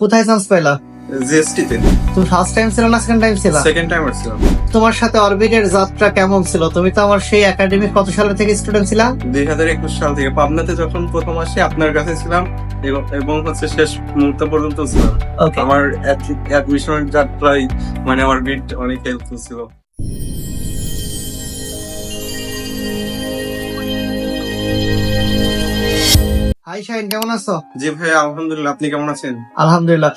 কোথায় চান্স পাইলা? তুমি ফার্স্ট টাইম ছিল না সেকেন্ড টাইম ছিল? সেকেন্ড টাইম আসছিলাম তোমার সাথে অরবিটের যাত্রা কেমন ছিল? তুমি তো আমার সেই একাডেমিক কত সালে থেকে স্টুডেন্ট ছিলা? দুই হাজার একুশ সাল থেকে পাবনাতে যখন প্রথম আসি আপনার কাছে ছিলাম এবং- হচ্ছে শেষ মুহূর্ত পর্যন্ত ছিলাম। আমার যাত্রায় মানে আমার বিট অনেক হেল্পফুল ছিল। হাই শাইন কেমন আছো? জি ভাই আলহামদুলিল্লাহ আপনি কেমন আছেন? আলহামদুলিল্লাহ।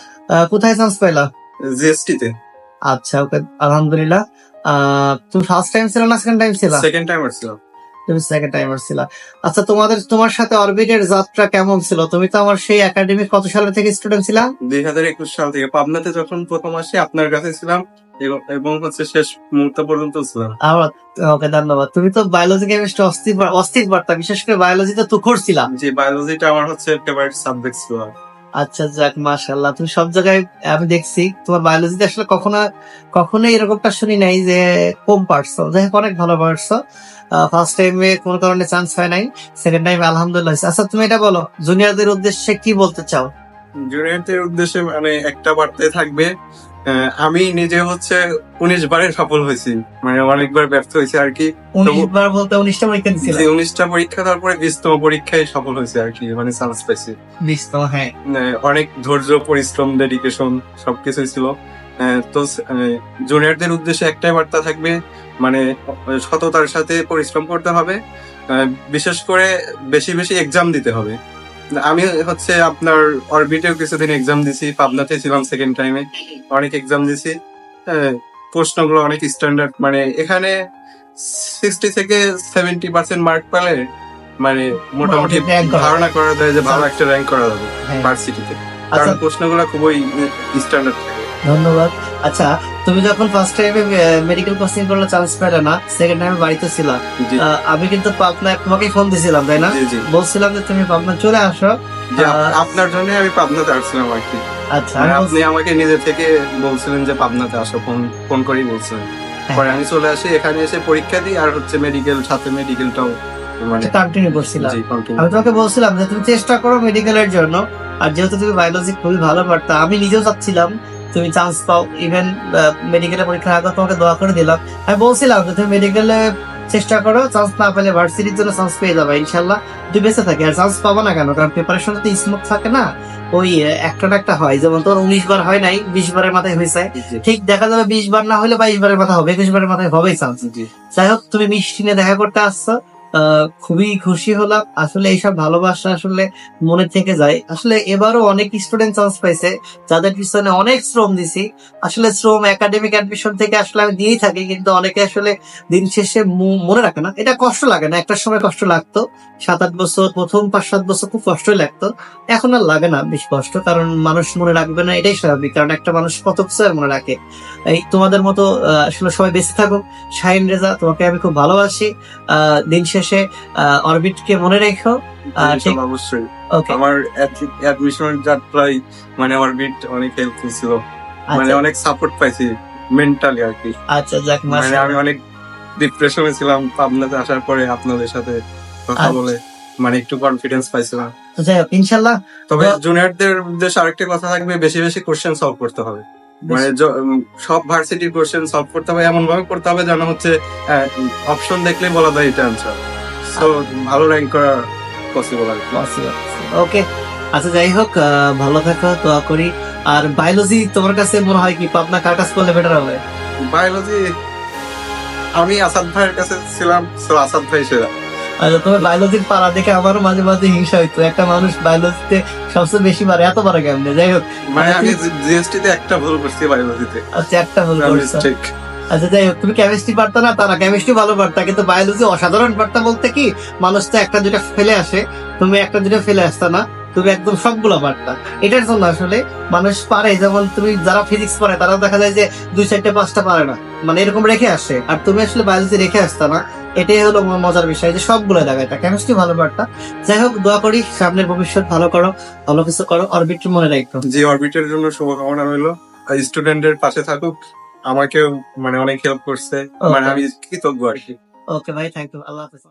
কোথায় চান্স পাইলা? জিএসটি তে। আচ্ছা ওকে আলহামদুলিল্লাহ। তুমি ফার্স্ট টাইম ছিল না সেকেন্ড টাইম ছিল? সেকেন্ড টাইম আসছিলাম তুমি সেকেন্ড টাইমার ছিল। আচ্ছা তোমাদের তোমার সাথে অরবিটের যাত্রা কেমন ছিল? তুমি তো আমার সেই একাডেমিক কত সালে থেকে স্টুডেন্ট ছিলা? দুই হাজার একুশ সাল থেকে পাবনাতে যখন প্রথম আসি আপনার কাছে ছিলাম। এবং- হচ্ছে শেষ মুহূর্ত পর্যন্ত ছিলাম। আমার ওকে ধন্যবাদ। তুমি তো বায়োলজি কেমিস্ট্রি অস্থির অস্থির বার্তা বিশেষ করে বায়োলজিতে তুখর ছিলাম যে বায়োলজিটা আমার হচ্ছে ফেভারিট সাবজেক্ট ছিল। আচ্ছা যাক মাশাল্লাহ তুমি সব জায়গায় আমি দেখছি তোমার বায়োলজিতে আসলে কখনো কখনো এরকমটা শুনি নাই যে কম পারছ। যাই হোক অনেক ভালো পারছ। ফার্স্ট টাইমে কোনো কারণে চান্স হয় নাই সেকেন্ড টাইমে আলহামদুলিল্লাহ আচ্ছা তুমি এটা বলো জুনিয়রদের উদ্দেশ্যে কি বলতে চাও? জুনিয়রদের উদ্দেশ্যে মানে একটা বার্তায় থাকবে আমি নিজে হচ্ছে উনিশ বারে সফল হয়েছি। মানে অনেকবার ব্যর্থ হয়েছে আর কি। উনিশ বার বলতে উনিশটা পরীক্ষা উনিশটা তারপরে বিশতম পরীক্ষায় সফল হয়েছে আর কি মানে চান্স পাইছি। বিশতম হ্যাঁ। অনেক ধৈর্য পরিশ্রম ডেডিকেশন সবকিছু ছিল। তো জুনিয়রদের উদ্দেশ্যে একটাই বার্তা থাকবে মানে সততার সাথে পরিশ্রম করতে হবে। বিশেষ করে বেশি বেশি এক্সাম দিতে হবে। আমি হচ্ছে আপনার অরবিটেও কিছুদিন এক্সাম দিছি পাবনাতে ছিলাম সেকেন্ড টাইমে অনেক এক্সাম দিছি। প্রশ্নগুলো অনেক স্ট্যান্ডার্ড মানে এখানে সিক্সটি থেকে সেভেন্টি পার্সেন্ট মার্ক পেলে মানে মোটামুটি ধারণা করা যায় যে ভালো একটা র্যাঙ্ক করা যাবে হ্যাঁ। ভার্সিটিতে আচ্ছা। কারণ প্রশ্নগুলো খুবই স্ট্যান্ডার্ড থাকে। ধন্যবাদ। আচ্ছা তুমি যখন ফার্স্ট টাইমে মেডিকেল কোচিং করলে চান্স পেলে না সেকেন্ড টাইমে বাড়িতে ছিলাম আমি কিন্তু পাবনায় তোমাকেই ফোন দিছিলাম তাই না? বলছিলাম যে তুমি পাবনা চলে আসো। আপনার জন্য আমি পাবনাতে আসছিলাম আর কি। আচ্ছা মানে আপনি আমাকে নিজে থেকে বলছিলেন যে পাবনাতে আসো ফোন ফোন করেই বলছিলেন। হ্যাঁ। পরে আমি চলে আসি এখানে এসে পরীক্ষা দিই আর হচ্ছে মেডিকেল সাথে মেডিকেলটাও মানে কন্টিনিউ করছিলাম। আমি তোমাকে বলছিলাম যে তুমি চেষ্টা করো মেডিকেলের জন্য। আর যেহেতু তুমি বায়োলজি খুবই ভালো পারতা আমি নিজেও চাচ্ছিলাম তুমি চান্স পাও ইভেন মেডিকেলের পরীক্ষার আগে তোমাকে দোয়া করে দিলাম। আমি বলছিলাম যে তুমি মেডিকেলে চেষ্টা করো চান্স না পেলে ভার্সিটির জন্য চান্স পেয়ে যাবে ইনশাল্লাহ তুই বেঁচে থাকি আর চান্স পাবো না কেন? কারণ প্রিপারেশন তো স্মুথ থাকে না। ওই একটা না একটা হয়। যেমন তোর উনিশ বার হয় নাই বিশ বারের মাথায় হয়েছে। ঠিক দেখা যাবে বিশ বার না হলে বাইশ বারের মাথা হবে একুশ বারের মাথায় হবেই চান্স যাই হোক তুমি মিষ্টি নিয়ে দেখা করতে আসছো। খুবই খুশি হলাম। আসলে এইসব ভালোবাসা আসলে মনে থেকে যায়। আসলে এবারও অনেক স্টুডেন্ট চান্স পাইছে। যাদের পিছনে অনেক শ্রম দিছি। আসলে শ্রম একাডেমিক অ্যাডমিশন থেকে আসলে আমি দিয়েই থাকি কিন্তু অনেকে আসলে দিন শেষে মনে রাখে না। এটা কষ্ট লাগে না। একটা সময় কষ্ট লাগতো। সাত আট বছর প্রথম পাঁচ সাত বছর খুব কষ্টই লাগতো। এখন আর লাগে না বেশ কষ্ট কারণ মানুষ মনে রাখবে না এটাই স্বাভাবিক। কারণ একটা মানুষ কত কিছু আর মনে রাখে। এই তোমাদের মতো আসলে সবাই বেঁচে থাকুক। শাহিন রেজা তোমাকে আমি খুব ভালোবাসি। আহ, দিন শেষে অরবিট কে মনে রেখো ঠিক? অবশ্যই। আমার অ্যাডমিশন যাত্রায় মানে আমার বিট অনেক হেল্পফুল ছিল। মানে অনেক সাপোর্ট পাইছি মেন্টালি আর কি। আচ্ছা যাক মানে আমি অনেক ডিপ্রেশনে ছিলাম পাবনাতে আসার পরে আপনাদের সাথে কথা আচ্ছা। বলে মানে একটু কনফিডেন্স পাইছিলাম। যাই হোক ইনশাল্লাহ তবে জুনিয়রদের উদ্দেশ্যে আরেকটা কথা থাকবে বেশি বেশি কোশ্চেন সলভ করতে হবে। মানে সব ভার্সিটির কোশ্চেন সলভ করতে হবে এমন ভাবে করতে হবে যেন হচ্ছে অপশন দেখলে বলা যায় এটা অ্যান্সার তো ভালো র্যাঙ্ক করা পসিবল আর ওকে আচ্ছা যাই হোক ভালো থাকো দোয়া করি। আর বায়োলজি তোমার কাছে মনে হয় কি পাবনা কার কাছে করলে বেটার হবে? বায়োলজি আমি আসাদ ভাইয়ের কাছে ছিলাম আসাদ ভাই সেরা। আচ্ছা তোমার বায়োলজির পারা দেখে আমারও মাঝে মাঝে হিংসা হইতো। একটা মানুষ বায়োলজিতে সবচেয়ে বেশি পারে এত পারে কেমনে? যাই হোক মানে আমি জিএসটি তে একটা ভুল করছি বায়োলজিতে আচ্ছা একটা ভুল করছ। আচ্ছা যাই হোক তুমি কেমিস্ট্রি পারতা না তারা কেমিস্ট্রি ভালো পারতা কিন্তু বায়োলজি অসাধারণ পারতা বলতে কি মানুষ তো একটা দুটা ফেলে আসে তুমি একটা দুটা ফেলে আসতা না তুমি একদম সবগুলো পারতা। এটার জন্য আসলে মানুষ পারে যেমন তুমি যারা ফিজিক্স পড়ে তারা দেখা যায় যে দুই চারটে পাঁচটা পারে না। মানে এরকম রেখে আসে আর তুমি আসলে বায়োলজি রেখে আসতা না এটাই হলো মজার বিষয় যে সবগুলো দেখায় কেমিস্ট্রি ভালো পারতা যাই হোক দোয়া করি সামনের ভবিষ্যৎ ভালো করো ভালো কিছু করো অরবিট মনে রাখতো যে অরবিটের জন্য শুভকামনা রইল। স্টুডেন্টের পাশে থাকুক আমাকেও মানে অনেক হেল্প করছে। মানে আমি কৃতজ্ঞ আর কি। ওকে ভাই থ্যাংক ইউ আল্লাহ হাফেজ।